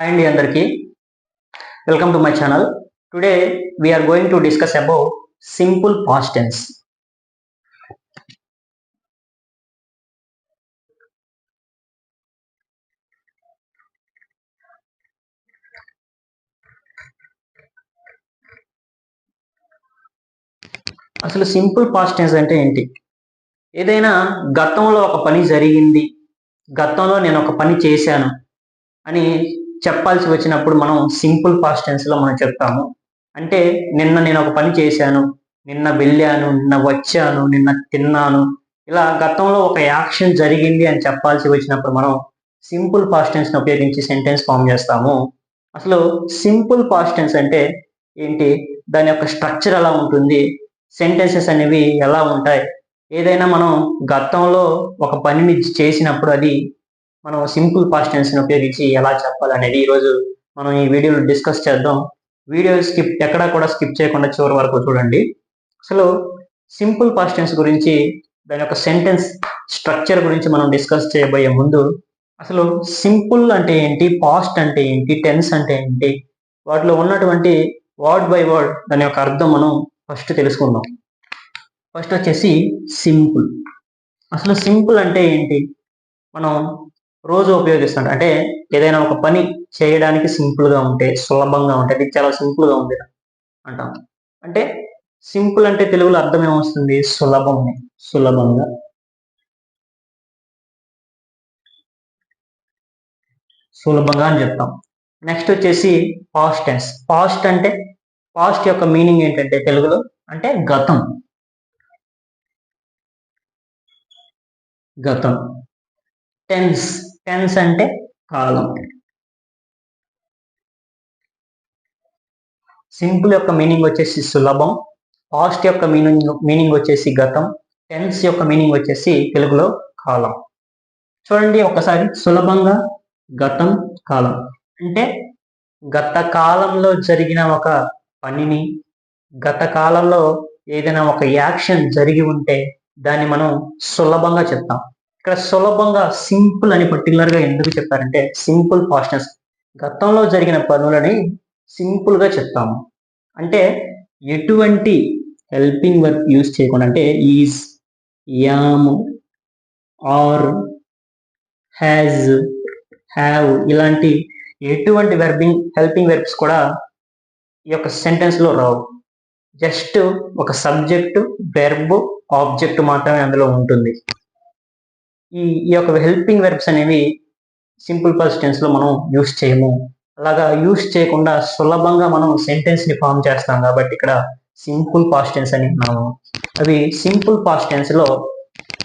Hi అండి అందరికీ. Welcome to my channel today we're going to discuss about simple past tense అసలు simple past tense అంటే ఏంటి? ఏదైనా గతంలో ఒక పని జరిగింది. గతంలో నేను ఒక పని చేశాను అని చెప్పాల్సి వచ్చినప్పుడు మనం సింపుల్ పాస్ట్ టెన్స్లో మనం చెప్తాము. అంటే నిన్న నేను ఒక పని చేశాను. నిన్న వెళ్ళాను నిన్న వచ్చాను నిన్న తిన్నాను. ఇలా గతంలో ఒక యాక్షన్ జరిగింది అని చెప్పాల్సి వచ్చినప్పుడు మనం సింపుల్ పాస్ట్ టెన్స్ని ఉపయోగించి సెంటెన్స్ ఫామ్ చేస్తాము. అసలు సింపుల్ పాస్ట్ టెన్స్ అంటే ఏంటి? దాని యొక్క స్ట్రక్చర్ ఎలా ఉంటుంది? సెంటెన్సెస్ అనేవి ఎలా ఉంటాయి? ఏదైనా మనం గతంలో ఒక పనిని చేసినప్పుడు అది మనం సింపుల్ పాస్ట్ టెన్స్ని ఉపయోగించి ఎలా చెప్పాలనేది ఈరోజు మనం ఈ వీడియోలో డిస్కస్ చేద్దాం. వీడియో స్కిప్ ఎక్కడా కూడా స్కిప్ చేయకుండా చివరి వరకు చూడండి. అసలు సింపుల్ పాస్ట్ టెన్స్ గురించి దాని యొక్క సెంటెన్స్ స్ట్రక్చర్ గురించి మనం డిస్కస్ చేయబోయే ముందు అసలు సింపుల్ అంటే ఏంటి? పాస్ట్ అంటే ఏంటి? టెన్స్ అంటే ఏంటి? వాటిలో ఉన్నటువంటి వర్డ్ బై వర్డ్ దాని యొక్క అర్థం మనం ఫస్ట్ తెలుసుకుందాం. ఫస్ట్ వచ్చేసి సింపుల్. అసలు సింపుల్ అంటే ఏంటి? మనం రోజు ఉపయోగిస్తుంటాం అంటే ఏదైనా ఒక పని చేయడానికి సింపుల్గా ఉంటే సులభంగా ఉంటే అది చాలా సింపుల్గా ఉంది అంటాం. అంటే సింపుల్ అంటే తెలుగులో అర్థం ఏమొస్తుంది? సులభం సులభంగా. సులభంగా అని చెప్తాం. నెక్స్ట్ వచ్చేసి పాస్ట్ టెన్స్. పాస్ట్ అంటే పాస్ట్ యొక్క మీనింగ్ ఏంటంటే తెలుగులో? అంటే గతం. గతం. టెన్స్. టెన్స్ అంటే కాలం. సింపుల్ యొక్క మీనింగ్ వచ్చేసి సులభం. పాస్ట్ యొక్క మీనింగ్ మీనింగ్ వచ్చేసి గతం. టెన్స్ యొక్క మీనింగ్ వచ్చేసి తెలుగులో కాలం. చూడండి ఒకసారి. సులభంగా గతం కాలం. అంటే గత కాలంలో జరిగిన ఒక పనిని గత కాలంలో ఏదైనా ఒక యాక్షన్ జరిగి ఉంటే దాన్ని మనం సులభంగా చెప్తాం. ఇక్కడ సులభంగా సింపుల్ అని పర్టికులర్గా ఎందుకు చెప్పారంటే సింపుల్ ఫాస్ట్నెస్ గతంలో జరిగిన పనులని సింపుల్గా చెప్తాము. అంటే ఎటువంటి హెల్పింగ్ వర్క్ యూజ్ చేయకుండా అంటే is am are has have ఇలాంటి ఎటువంటి వెర్బింగ్ హెల్పింగ్ వెర్బ్స్ కూడా ఈ యొక్క సెంటెన్స్లో రావు. జస్ట్ ఒక సబ్జెక్టు వెర్బ్ ఆబ్జెక్ట్ మాత్రమే అందులో ఉంటుంది. ఈ ఈ యొక్క హెల్పింగ్ వెర్బ్స్ అనేవి సింపుల్ పర్స్లో మనం యూస్ చేయము. అలాగా యూస్ చేయకుండా సులభంగా మనం సెంటెన్స్ని ఫామ్ చేస్తాం కాబట్టి ఇక్కడ సింపుల్ పాస్ట్ టెన్స్ అని ఉన్నాము అవి సింపుల్ పాస్ట్ టెన్స్లో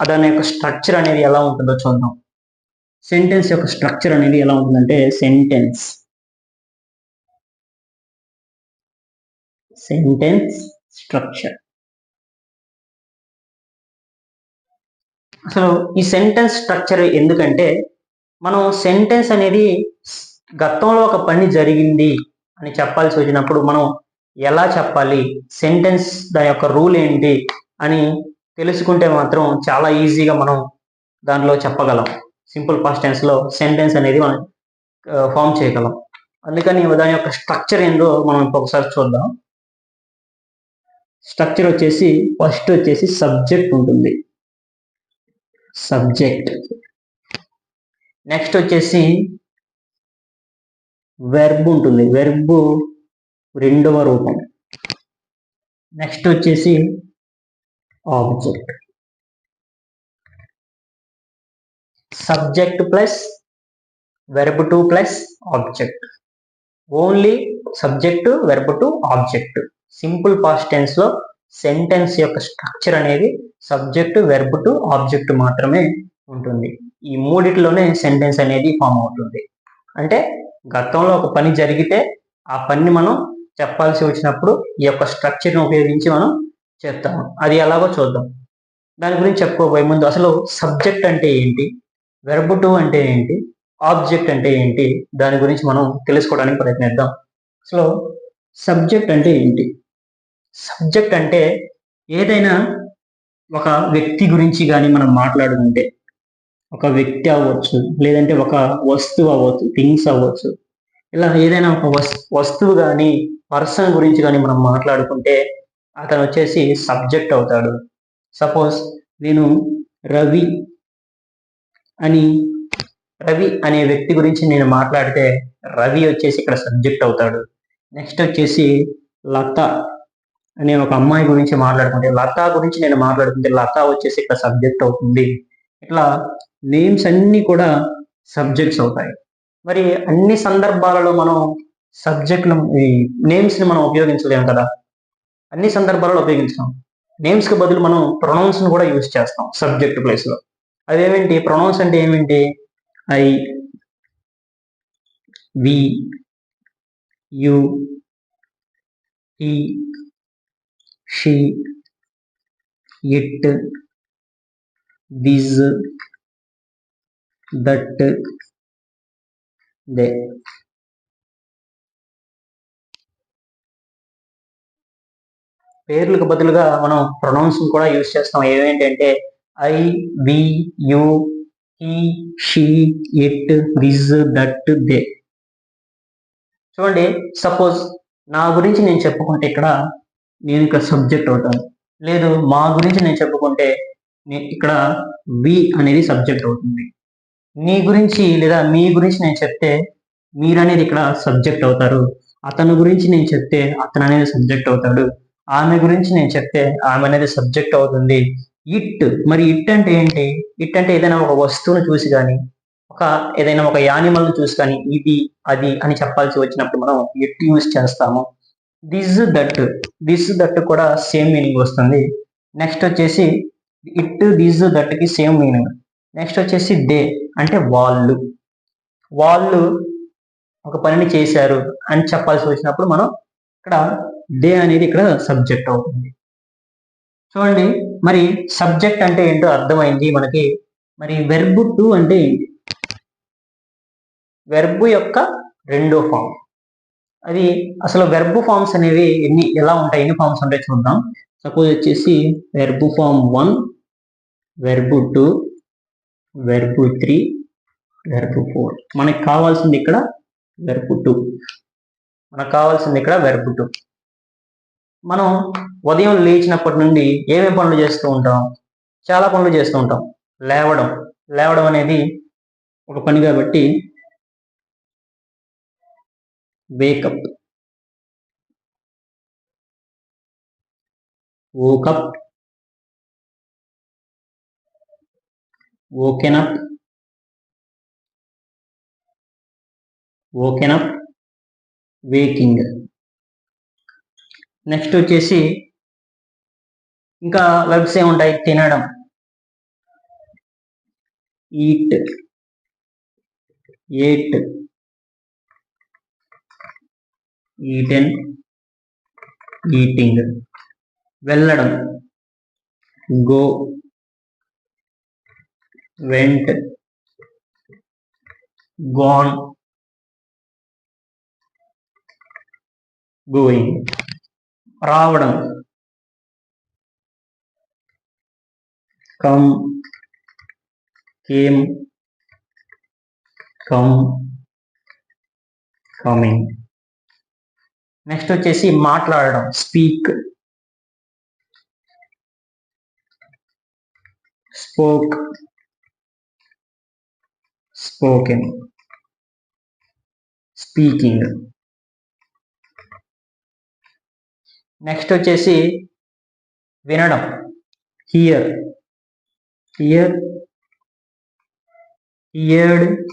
దాని యొక్క స్ట్రక్చర్ అనేది ఎలా ఉంటుందో చూద్దాం. సెంటెన్స్ యొక్క స్ట్రక్చర్ అనేది ఎలా ఉంటుందంటే సెంటెన్స్ సెంటెన్స్ స్ట్రక్చర్ అసలు ఈ సెంటెన్స్ స్ట్రక్చర్ ఎందుకంటే మనం సెంటెన్స్ అనేది గతంలో ఒక పని జరిగింది అని చెప్పాల్సి వచ్చినప్పుడు మనం ఎలా చెప్పాలి? సెంటెన్స్ దాని యొక్క రూల్ ఏంటి? అని తెలుసుకుంటే మాత్రం చాలా ఈజీగా మనం దానిలో చెప్పగలం. సింపుల్ పాస్ట్ టెన్స్లో సెంటెన్స్ అనేది మనం ఫామ్ చేయగలం. అందుకని దాని యొక్క స్ట్రక్చర్ ఏందో మనం ఇంకొకసారి చూద్దాం. స్ట్రక్చర్ వచ్చేసి ఫస్ట్ వచ్చేసి సబ్జెక్ట్ ఉంటుంది. సబ్జెక్ట్. నెక్స్ట్ వచ్చేసి వెర్బ్ ఉంటుంది. వెర్బ్ రెండవ రూపం. నెక్స్ట్ వచ్చేసి object subject plus verb two plus object only subject verb two object simple past sentence యొక్క స్ట్రక్చర్ అనేది సబ్జెక్ట్ వెర్బ్ టు ఆబ్జెక్ట్ మాత్రమే ఉంటుంది. ఈ మూడిట్లోనే సెంటెన్స్ అనేది ఫామ్ అవుతుంది. అంటే గతంలో ఒక పని జరిగితే ఆ పనిని మనం చెప్పాల్సి వచ్చినప్పుడు ఈ యొక్క స్ట్రక్చర్ని ఉపయోగించి మనం చెప్తాము అది ఎలాగో చూద్దాం. దాని గురించి చెప్పుకోబోయే ముందు అసలు సబ్జెక్ట్ అంటే ఏంటి? వెర్బ్ టు అంటే ఏంటి? ఆబ్జెక్ట్ అంటే ఏంటి? దాని గురించి మనం తెలుసుకోవడానికి ప్రయత్నిద్దాం. అసలు సబ్జెక్ట్ అంటే ఏంటి? సబ్జెక్ట్ అంటే ఏదైనా ఒక వ్యక్తి గురించి కానీ మనం మాట్లాడుకుంటే ఒక వ్యక్తి అవ్వచ్చు లేదంటే ఒక వస్తువు అవ్వచ్చు థింగ్స్ అవ్వచ్చు ఇలా ఏదైనా ఒక వస్తువు కానీ పర్సన్ గురించి కానీ మనం మాట్లాడుకుంటే అతను వచ్చేసి సబ్జెక్ట్ అవుతాడు. సపోజ్ నేను రవి అని రవి అనే వ్యక్తి గురించి నేను మాట్లాడితే రవి వచ్చేసి ఇక్కడ సబ్జెక్ట్ అవుతాడు. నెక్స్ట్ వచ్చేసి లత నేను ఒక అమ్మాయి గురించి మాట్లాడుకుంటే లత గురించి నేను మాట్లాడుకుంటే లత వచ్చేసి ఇక్కడ సబ్జెక్ట్ అవుతుంది. ఇట్లా నేమ్స్ అన్ని కూడా సబ్జెక్ట్స్ అవుతాయి. మరి అన్ని సందర్భాలలో మనం సబ్జెక్ట్ను ఈ నేమ్స్ని మనం ఉపయోగించలేము కదా? అన్ని సందర్భాలలో ఉపయోగించాం నేమ్స్కి బదులు మనం ప్రొనౌన్స్ని కూడా యూజ్ చేస్తాం సబ్జెక్ట్ ప్లేస్లో అదేమిటి? ప్రొనౌన్స్ అంటే ఏమిటి? I we you he she it this that they పేర్లకు బదులుగా మనం ప్రొనౌన్స్ కూడా యూజ్ చేస్తాం. ఏమేంటంటే I we you he she it this that they చూడండి సపోజ్ నా గురించి నేను చెప్పుకుంటే ఇక్కడ నేను ఇక్కడ సబ్జెక్ట్ అవుతాను. లేదు మా గురించి నేను చెప్పుకుంటే ఇక్కడ వి అనేది సబ్జెక్ట్ అవుతుంది. నీ గురించి లేదా మీ గురించి నేను చెప్తే మీరు అనేది ఇక్కడ సబ్జెక్ట్ అవుతారు. అతని గురించి నేను చెప్తే అతను అనేది సబ్జెక్ట్ అవుతాడు. ఆమె గురించి నేను చెప్తే ఆమె అనేది సబ్జెక్ట్ అవుతుంది. ఇట్ మరి ఇట్ అంటే ఏంటి? ఇట్ అంటే ఏదైనా ఒక వస్తువును చూసి కానీ ఒక ఏదైనా ఒక యానిమల్ చూసి కానీ ఇది అది అని చెప్పాల్సి వచ్చినప్పుడు మనం ఇట్ యూజ్ చేస్తాము. దిస్ దట్ దిస్ దట్ కూడా సేమ్ మీనింగ్ వస్తుంది. నెక్స్ట్ వచ్చేసి ఇట్ దిస్ దట్కి సేమ్ మీనింగ్ నెక్స్ట్ వచ్చేసి దే అంటే వాళ్ళు. వాళ్ళు ఒక పనిని చేశారు అని చెప్పాల్సి వచ్చినప్పుడు మనం ఇక్కడ డే అనేది ఇక్కడ సబ్జెక్ట్ అవుతుంది. చూడండి మరి సబ్జెక్ట్ అంటే ఏంటో అర్థమైంది మనకి. మరి వెర్బు టు అంటే ఏంటి? వెర్బు యొక్క రెండో ఫామ్ అది అసలు వెర్బు ఫామ్స్ అనేవి ఎన్ని ఎలా ఉంటాయి ఎన్ని ఫామ్స్ ఉంటాయి చూద్దాం. సపోజ్ వచ్చేసి verb form one verb two verb three verb four మనకి కావాల్సింది ఇక్కడ వెర్బు టూ మనకు కావాల్సింది ఇక్కడ వెర్బు టూ మనం ఉదయం లేచినప్పటి నుండి ఏమేమి పనులు చేస్తూ ఉంటాం? చాలా పనులు చేస్తూ ఉంటాం. లేవడం. లేవడం అనేది ఒక పని కాబట్టి wake up woke up woken up woken up waking next వచ్చేసి ఇంకా వెబ్స్ ఏముంటాయి తినడం. ఈట్ ఏట్ ఈటెన్ ఈటింగ్ వెళ్ళడం గో వెంట్ గోన్ గోయింగ్ రావడం come came come coming next వచ్చేసి మాట్లాడడం speak. Spoke. Spoken. Speaking. Next వచ్చేసి వినడం hear. Hear. Heard.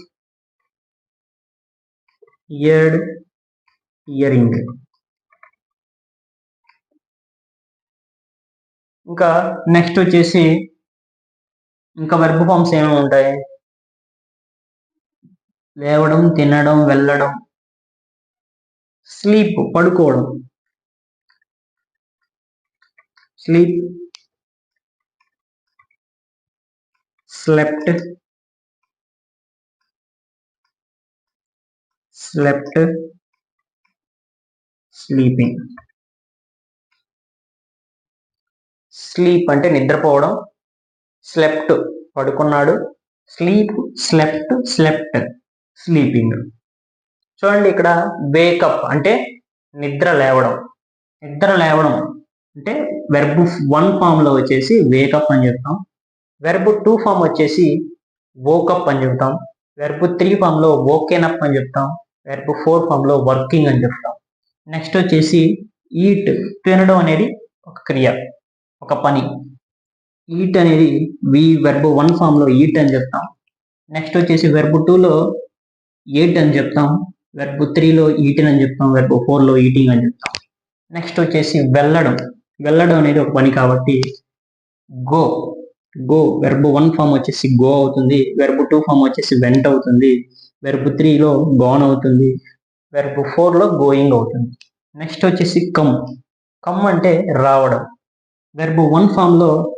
Heard. Hearing. ఇంకా నెక్స్ట్ వచ్చేసి ఇంకా వెర్బ్ ఫామ్స్ ఏమేమి ఉంటాయి? లేవడం తినడం వెళ్ళడం. స్లీప్ పడుకోవడం. Sleep slept slept sleeping sleep అంటే నిద్రపోవడం. స్లెప్ట్ పడుకున్నాడు. స్లీప్ స్లెప్ట్ స్లెప్ట్ స్లీపింగ్ చూడండి ఇక్కడ వేకప్ అంటే నిద్ర లేవడం. నిద్ర లేవడం అంటే వెర్బ్ వన్ ఫామ్లో వచ్చేసి వేకప్ అని చెప్తాం. వెర్బ్ టూ ఫామ్ వచ్చేసి వోకప్ అని చెప్తాం. వెర్బ్ త్రీ ఫామ్లో లో అని చెప్తాం. వెర్బ్ ఫోర్ ఫామ్లో వర్కింగ్ అని చెప్తాం. నెక్స్ట్ వచ్చేసి ఈట్ తినడం అనేది ఒక క్రియ ఒక పని. ఈట్ అనేది వి వెర్బ్ వన్ ఫామ్లో ఈట్ అని చెప్తాం. నెక్స్ట్ వచ్చేసి వెర్బ్ టూలో ఎయిట్ అని చెప్తాం. వెర్బ్ త్రీలో ఈటిన్ అని చెప్తాం. వెర్బ్ ఫోర్లో ఈటింగ్ అని చెప్తాం. నెక్స్ట్ వచ్చేసి వెళ్ళడం. వెళ్ళడం అనేది ఒక పని కాబట్టి go go verb one form వచ్చేసి గో అవుతుంది. వెర్బ్ టూ ఫామ్ వచ్చేసి వెంట్ అవుతుంది. వెర్బ్ త్రీలో గోన్ అవుతుంది. వెర్బ్ ఫోర్లో గోయింగ్ అవుతుంది. నెక్స్ట్ వచ్చేసి కమ్. కమ్ అంటే రావడం. వెర్బ్ వన్ ఫామ్లో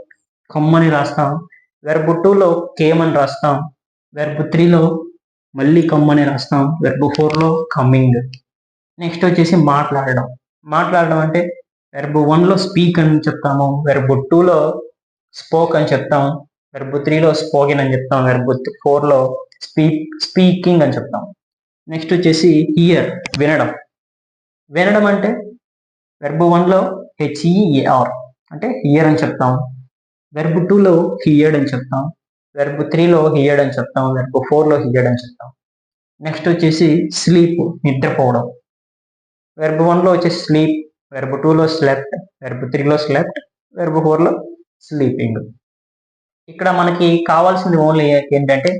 కమ్ అని రాస్తాం. వెర్బ్ టూలో కేమ్ అని రాస్తాం. వెర్బ్ త్రీలో మళ్ళీ కమ్ అని రాస్తాం. వెర్బ్ ఫోర్లో కమ్మింగ్ నెక్స్ట్ వచ్చేసి మాట్లాడడం. మాట్లాడడం అంటే వెర్బ్ వన్లో స్పీక్ అని చెప్తాము. వెర్బ్ టూలో స్పోక్ అని చెప్తాం. వెర్బ్ త్రీలో స్పోకిన్ అని చెప్తాం. వెర్బ్ ఫోర్లో స్పీక్ స్పీకింగ్ అని చెప్తాం. నెక్స్ట్ వచ్చేసి హియర్ వినడం. వినడం అంటే వెర్బ్ వన్లో హెచ్ఈఏఆర్ అంటే హియర్ అని చెప్తాం. వెర్బ్ టూలో హియర్డ్ అని చెప్తాం. వెర్బ్ త్రీలో హియర్డ్ అని చెప్తాం. వెర్బ్ ఫోర్లో హియర్డ్ అని చెప్తాం. నెక్స్ట్ వచ్చేసి స్లీప్ నిద్రపోవడం. వెర్బ్ వన్లో వచ్చేసి స్లీప్ వెర్బ్ టూలో స్లెప్ట్ వెర్బ్ త్రీలో స్లెప్ట్ వెర్బ్ ఫోర్లో స్లీపింగ్ ఇక్కడ మనకి కావాల్సింది ఓన్లీ ఏంటంటే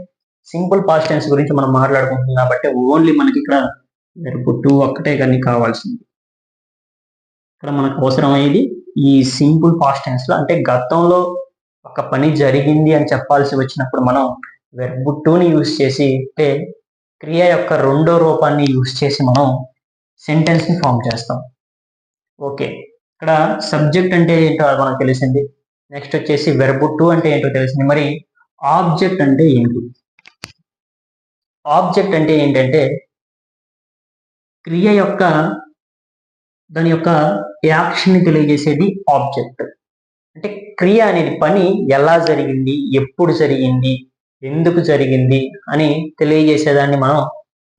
సింపుల్ పాస్ట్ టెన్స్ గురించి మనం మాట్లాడుకుంటున్నాం కాబట్టి ఓన్లీ మనకి ఇక్కడ వెరుపు టూ ఒక్కటే కానీ కావాల్సింది. ఇక్కడ మనకు అవసరమయ్యేది ఈ సింపుల్ పాస్ట్లో అంటే గతంలో ఒక పని జరిగింది అని చెప్పాల్సి వచ్చినప్పుడు మనం వెర్బ్ టూని యూజ్ చేసి అంటే క్రియ యొక్క రెండో రూపాన్ని యూజ్ చేసి మనం సెంటెన్స్ని ఫామ్ చేస్తాం. ఓకే. ఇక్కడ సబ్జెక్ట్ అంటే ఏంటో మనకు తెలిసింది. నెక్స్ట్ వచ్చేసి వెర్బ్ టూ అంటే ఏంటో తెలిసింది. మరి ఆబ్జెక్ట్ అంటే ఏంటి? ఆబ్జెక్ట్ అంటే ఏంటంటే క్రియ యొక్క దాని యొక్క యాక్షన్ని తెలియజేసేది ఆబ్జెక్ట్. అంటే క్రియ అనేది పని ఎలా జరిగింది ఎప్పుడు జరిగింది ఎందుకు జరిగింది అని తెలియజేసేదాన్ని మనం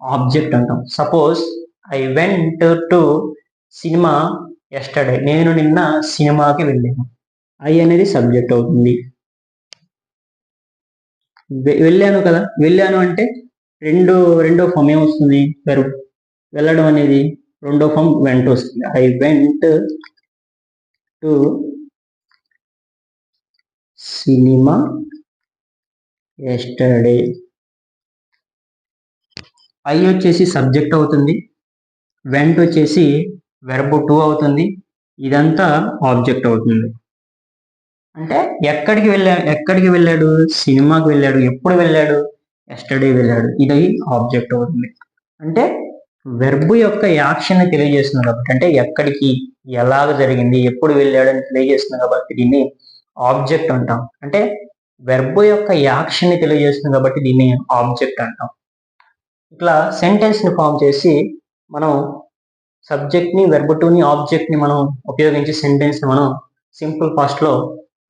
ఆబ్జెక్ట్ అంటాం. Suppose I went to cinema yesterday. నేను నిన్న సినిమాకి వెళ్ళాను. ఐ అనేది సబ్జెక్ట్ అవుతుంది. వెళ్ళాను కదా. వెళ్ళాను అంటే రెండో రెండో ఫామ్ ఏమొస్తుంది? వెరు వెళ్ళడం అనేది రెండో ఫామ్ వెంట వస్తుంది. I went to cinema yesterday I వచ్చేసి సబ్జెక్ట్ అవుతుంది. వెంట్ వచ్చేసి వెర్బ్ టూ అవుతుంది. ఇదంతా ఆబ్జెక్ట్ అవుతుంది. అంటే ఎక్కడికి వెళ్ళా ఎక్కడికి వెళ్ళాడు? సినిమాకి వెళ్ళాడు. ఎప్పుడు వెళ్ళాడు? ఎస్టర్డే వెళ్ళాడు ఇది ఆబ్జెక్ట్ అవుతుంది అంటే వెర్బ్ యొక్క యాక్షన్ తెలియజేస్తుంది కాబట్టి అంటే ఎక్కడికి ఎలాగ జరిగింది ఎప్పుడు వెళ్ళాడని తెలియజేస్తుంది కాబట్టి దీన్ని ఆబ్జెక్ట్ అంటాం. అంటే వెర్బ్ యొక్క యాక్షన్ని తెలియజేస్తుంది కాబట్టి దీన్ని ఆబ్జెక్ట్ అంటాం. ఇట్లా సెంటెన్స్ని ఫామ్ చేసి మనం సబ్జెక్ట్ని వెర్బ్ టుని ఆబ్జెక్ట్ని మనం ఉపయోగించి సెంటెన్స్ని మనం సింపుల్ పాస్ట్లో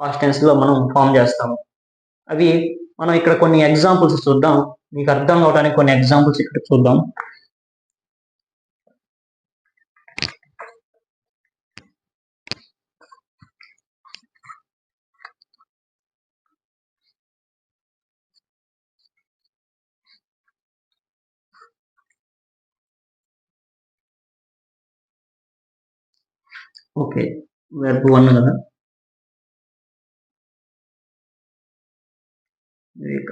ఫాస్ట్ పాస్ట్ మనం ఫామ్ చేస్తాము. అవి మనం ఇక్కడ కొన్ని ఎగ్జాంపుల్స్ చూద్దాం. మీకు అర్థం అవడానికి కొన్ని ఎగ్జాంపుల్స్ ఇక్కడ చూద్దాం. ఓకే. వెర్బ్ వన్ కదా? వివేక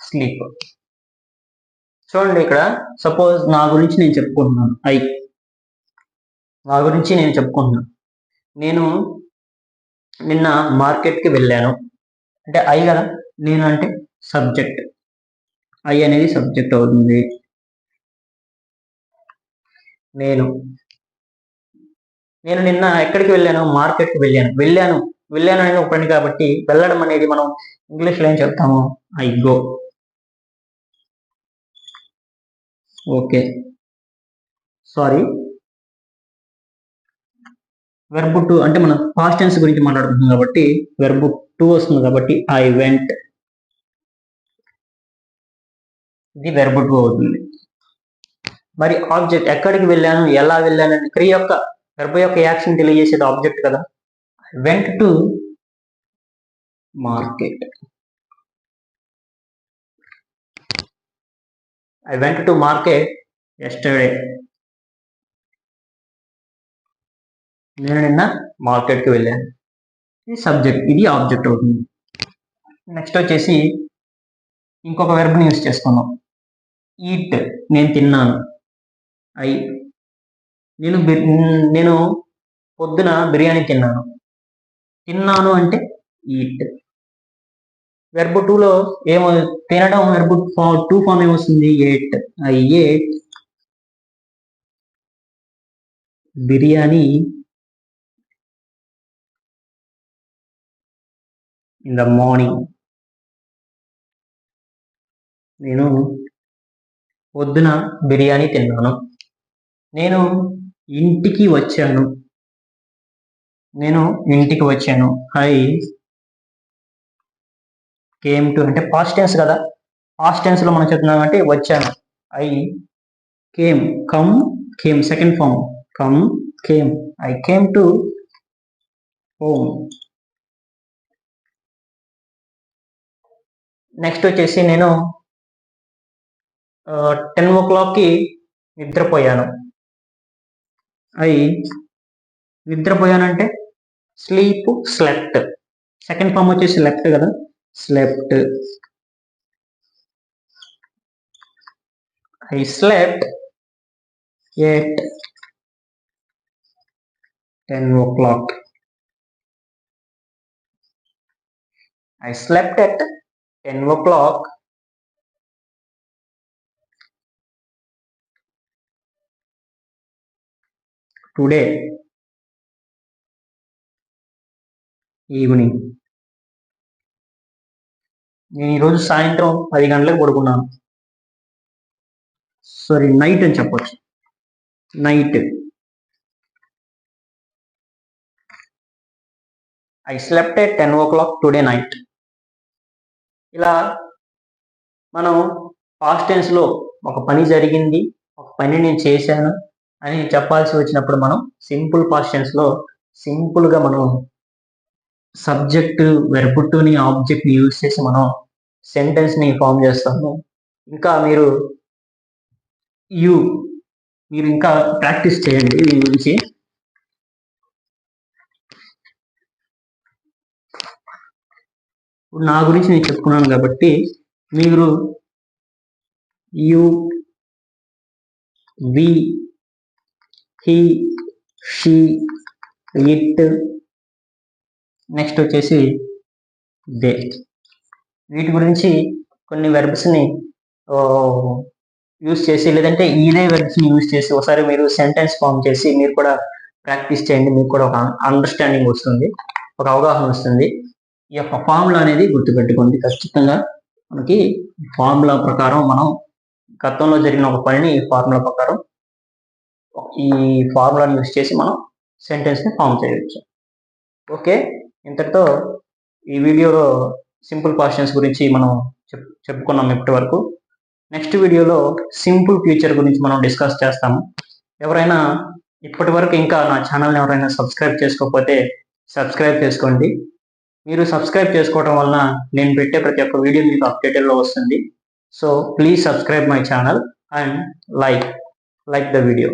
స్లీప్ చూడండి ఇక్కడ సపోజ్ నా గురించి నేను చెప్పుకుంటున్నాను. ఐ నా గురించి నేను చెప్పుకుంటున్నాను. నేను నిన్న మార్కెట్కి వెళ్ళాను. అంటే ఐ కదా? నేను అంటే సబ్జెక్ట్. ఐ అనేది సబ్జెక్ట్ అవుతుంది. నేను. నేను నిన్న ఎక్కడికి వెళ్ళాను? మార్కెట్కి వెళ్ళాను. వెళ్ళాను. వెళ్ళాను అనేది ఒక పని కాబట్టి వెళ్ళడం అనేది మనం ఇంగ్లీష్లో ఏం చెప్తాము? I go. Okay. Sorry. Verb two అంటే మనం పాస్ట్ టెన్స్ గురించి మాట్లాడుతున్నాం కాబట్టి వెర్బ్ టూ వస్తుంది కాబట్టి ఐ వెంట్ ఇది వెర్బ్ టూ అవుతుంది. మరి ఆబ్జెక్ట్ ఎక్కడికి వెళ్ళాను ఎలా వెళ్ళాను అని క్రియ యొక్క వెర్బ్ యొక్క యాక్షన్ తెలియజేసేది ఆబ్జెక్ట్ కదా. I went to market I went to market yesterday నేను నిన్న మార్కెట్కి వెళ్ళాను. ఇది సబ్జెక్ట్ ఇది ఆబ్జెక్ట్ అవుతుంది. నెక్స్ట్ వచ్చేసి ఇంకొక వెర్బ్ని యూస్ చేసుకుందాం. ఈట్ నేను తిన్నాను. ఐ నేను నేను పొద్దున బిర్యానీ తిన్నాను. తిన్నాను అంటే ఈట్ వెర్బ్ టూలో ఏమో తినడం వెర్బ్ టూ ఫామ్ ఏమొస్తుంది ate I ate biryani in the morning నేను పొద్దున బిర్యానీ తిన్నాను. నేను ఇంటికి వచ్చాను. నేను ఇంటికి వచ్చాను. ఐ కేమ్ టు అంటే పాస్ట్ టెన్స్ కదా? పాస్ట్ టెన్స్లో మనం చెప్తున్నాం అంటే వచ్చాను. I came come came second form come came I came to home next వచ్చేసి నేను టెన్ ఓ క్లాక్కి నిద్రపోయాను. ఐ నిద్రపోయానంటే స్లీప్ స్లెప్ట్ సెకండ్ ఫామ్ వచ్చేసి లెఫ్ట్ కదా? Slept I slept at ten o'clock I slept at ten o'clock today evening నేను ఈరోజు సాయంత్రం పది గంటలకు పడుకున్నాను. సారీ నైట్ అని చెప్పొచ్చు. Night I slept at ten o'clock today night ఇలా మనం పాస్ట్ టెన్స్లో ఒక పని జరిగింది ఒక పని నేను చేశాను అని చెప్పాల్సి వచ్చినప్పుడు మనం సింపుల్ పాస్ట్ టెన్స్లో సింపుల్గా మనం సబ్జెక్టు వెర్బుట్టుని ఆబ్జెక్ట్ని యూజ్ చేసి మనం సెంటెన్స్ని ఫామ్ చేస్తాము. ఇంకా మీరు యూ మీరు ఇంకా ప్రాక్టీస్ చేయండి దీని గురించి. ఇప్పుడు నా గురించి నేను చెప్పుకున్నాను కాబట్టి మీరు you we he she it next వచ్చేసి దే వీటి గురించి కొన్ని వెర్బ్స్ని యూస్ చేసి లేదంటే ఇదే వెర్బ్స్ని యూస్ చేసి ఒకసారి మీరు సెంటెన్స్ ఫామ్ చేసి మీరు కూడా ప్రాక్టీస్ చేయండి మీకు కూడా ఒక అండర్స్టాండింగ్ వస్తుంది ఒక అవగాహన వస్తుంది. ఈ యొక్క ఫార్ములా అనేది గుర్తుపెట్టుకోండి. ఖచ్చితంగా మనకి ఫార్ములా ప్రకారం మనం గతంలో జరిగిన ఒక పనిని ఈ ఫార్ములా ప్రకారం ఈ ఫార్ములాని యూస్ చేసి మనం సెంటెన్స్ని ఫామ్ చేయవచ్చు. ఓకే ఇంతటితో ఈ వీడియోలో సింపుల్ క్వశ్చన్స్ గురించి మనం చెప్ చెప్పుకున్నాం ఇప్పటి వరకు నెక్స్ట్ వీడియోలో సింపుల్ ఫ్యూచర్ గురించి మనం డిస్కస్ చేస్తాము. ఎవరైనా ఇప్పటి వరకు ఇంకా నా ఛానల్ని ఎవరైనా సబ్స్క్రైబ్ చేసుకోకపోతే సబ్స్క్రైబ్ చేసుకోండి. మీరు సబ్స్క్రైబ్ చేసుకోవడం వలన నేను పెట్టే ప్రతి ఒక్క వీడియో మీకు అప్డేటెడ్లో వస్తుంది. So please subscribe my channel and like like the video